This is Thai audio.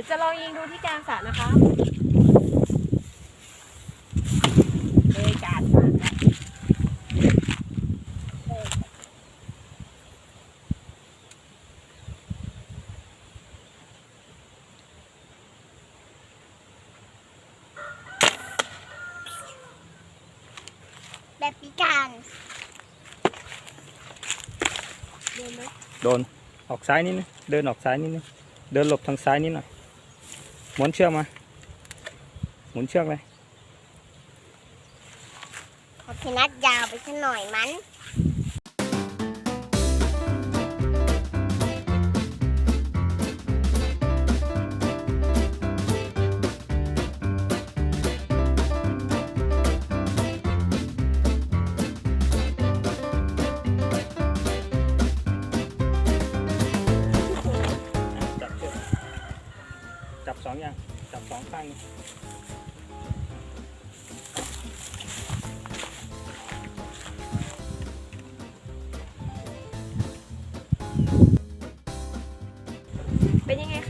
ดี๋ยวจะลองยิงดูที่กลางสระนะคะเลยการแบบพิการโดนออกซ้ายนิดนึงเดินออกซ้ายนิดนึงเดินหลบทางซ้ายนิดหน่อย หมุนเชือกมา หมุนเชือกเลยขอพินัดยาวไปสักหน่อยมัน จับสองอย่าง จับสองข้างเป็นยังไงค